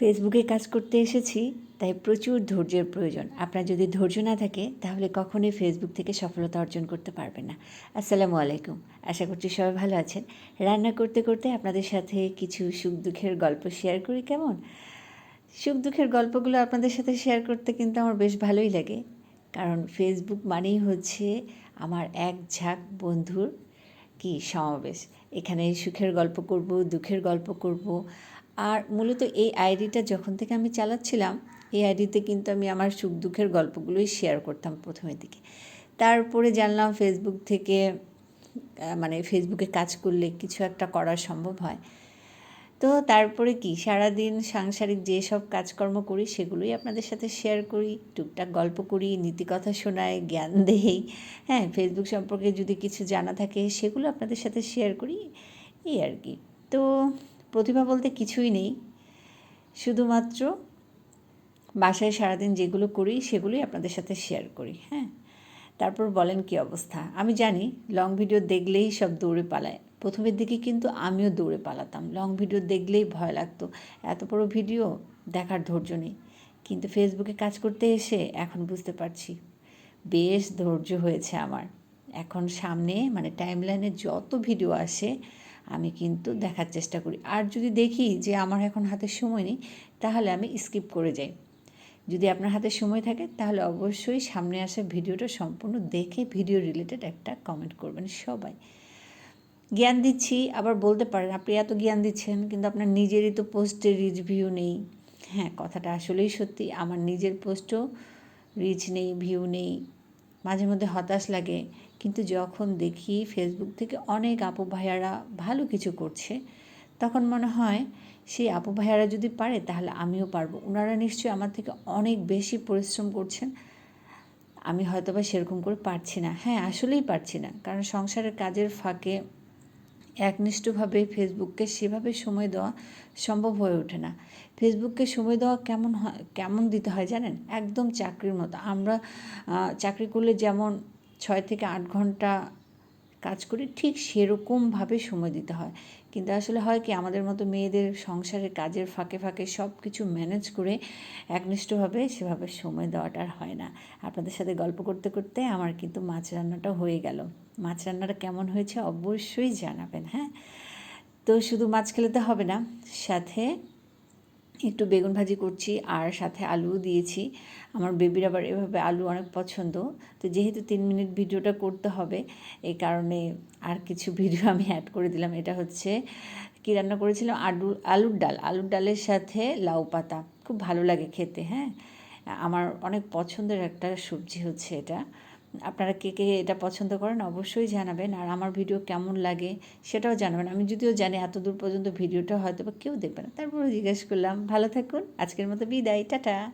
ফেসবুকে কাজ করতে এসেছি, তাই প্রচুর ধৈর্যের প্রয়োজন। আপনার যদি ধৈর্য না থাকে, তাহলে কখনোই ফেসবুক থেকে সফলতা অর্জন করতে পারবেন না। আসসালামু আলাইকুম। আশা করছি সবাই ভালো আছেন। রান্না করতে করতে আপনাদের সাথে কিছু সুখ দুঃখের গল্প শেয়ার করি, কেমন? সুখ দুঃখের গল্পগুলো আপনাদের সাথে শেয়ার করতে কিন্তু আমার বেশ ভালোই লাগে। কারণ ফেসবুক মানেই হচ্ছে আমার এক ঝাঁক বন্ধুর কি সমাবেশ। এখানে সুখের গল্প করব, দুঃখের গল্প করব আর মূলত এই আইডিটা যখন থেকে আমি চালাচ্ছিলাম, এই আইডিতে কিন্তু আমি আমার সুখ দুঃখের গল্পগুলোই শেয়ার করতাম প্রথমের দিকে। তারপরে জানলাম ফেসবুক থেকে মানে ফেসবুকে কাজ করলে কিছু একটা করা সম্ভব হয়। তো তারপরে কি, সারাদিন সাংসারিক যেসব কাজকর্ম করি, সেগুলোই আপনাদের সাথে শেয়ার করি, টুকটাক গল্প করি, নীতিকথা শোনাই, জ্ঞান দেই। হ্যাঁ ফেসবুক সম্পর্কে যদি কিছু জানা থাকে, সেগুলো আপনাদের সাথে শেয়ার করি, এই আর কি। তো প্রতিভা বলতে কিছুই নেই। শুধুমাত্র বাসায় সারাদিন যেগুলো করি, সেগুলোই আপনাদের সাথে শেয়ার করি হ্যাঁ? তারপর বলেন কি অবস্থা? আমি জানি লং ভিডিও দেখলেই সব দৌড়ে পালায়। প্রথমের দিকে কিন্তু আমিও দৌড়ে পালাতাম। লং ভিডিও দেখলেই ভয় লাগতো। এত বড় ভিডিও দেখার ধৈর্য নেই। কিন্তু ফেসবুকে কাজ করতে এসে এখন বুঝতে পারছি, বেশ ধৈর্য হয়েছে আমার। এখন সামনে মানে টাইমলাইনে যত ভিডিও আসে আমি কিন্তু দেখার চেষ্টা করি। আর যদি দেখি যে আমার এখন হাতে সময় নেই, তাহলে আমি স্কিপ করে যাই। যদি আপনার হাতে সময় থাকে, তাহলে অবশ্যই সামনে আসা ভিডিওটা সম্পূর্ণ দেখে ভিডিও রিলেটেড একটা কমেন্ট করবেন সবাই। জ্ঞান দিচ্ছি, আবার বলতে পারেন, আপনি এত জ্ঞান দিচ্ছেন, কিন্তু আপনার নিজেরই তো পোস্টে রিচ ভিউ নেই। হ্যাঁ কথাটা আসলেই সত্যি, আমার নিজের পোস্টও রিচ নেই ভিউ নেই। মাঝে মধ্যে হতাশ লাগে। কিন্তু যখন দেখি ফেসবুক থেকে অনেক আপু ভাইয়ারা ভালো কিছু করছে, তখন মনে হয়, সেই আপু ভাইয়ারা যদি পারে, তাহলে আমিও পারব। ওনারা নিশ্চয়ই আমার থেকে অনেক বেশি পরিশ্রম করছেন। আমি হয়তো বা সেরকম করে পারছি না। হ্যাঁ আসলেই পারছি না। কারণ সংসারের কাজের ফাঁকে একনিষ্ঠভাবে ফেসবুককে সেভাবে সময় দেওয়া সম্ভব হয়ে ওঠে না। ফেসবুককে সময় দেওয়া কেমন হয়, কেমন দিতে হয় জানেন? একদম চাকরির মতো। আমরা চাকরি করলে যেমন ছয় থেকে আট ঘণ্টা কাজ করি, ঠিক সেরকমভাবে সময় দিতে হয়। কিন্তু আসলে হয় কি, আমাদের মতো মেয়েদের সংসারের কাজের ফাঁকে ফাঁকে সব কিছু ম্যানেজ করে একনিষ্ঠভাবে সেভাবে সময় দেওয়াটা আর হয় না। আপনাদের সাথে গল্প করতে করতে আমার কিন্তু মাছ রান্নাটা হয়ে গেল। মাছ রান্নাটা কেমন হয়েছে অবশ্যই জানাবেন হ্যাঁ? তো শুধু মাছ খেলে তো হবে না, সাথে একটু বেগুন ভাজি করছি আর সাথে আলুও দিয়েছি। আমার বেবির আবার এভাবে আলু অনেক পছন্দ। তো যেহেতু তিন মিনিট ভিডিওটা করতে হবে, এই কারণে আর কিছু ভিডিও আমি অ্যাড করে দিলাম। এটা হচ্ছে, কী রান্না করেছিলাম? আলু, আলুর ডাল। আলুর ডালের সাথে লাউ পাতা। খুব ভালো লাগে খেতে হ্যাঁ? আমার অনেক পছন্দের একটা সবজি হচ্ছে এটা। আপনারা কে কে এটা পছন্দ করেন অবশ্যই জানাবেন। আর আমার ভিডিও কেমন লাগে সেটাও জানাবেন। আমি যদিও জানি এত দূর পর্যন্ত ভিডিওটা হয়তো বা কেউ দেখবে না তারপরে জিজ্ঞেস করলাম। ভালো থাকুন, আজকের মতো বিদায়, টাটা।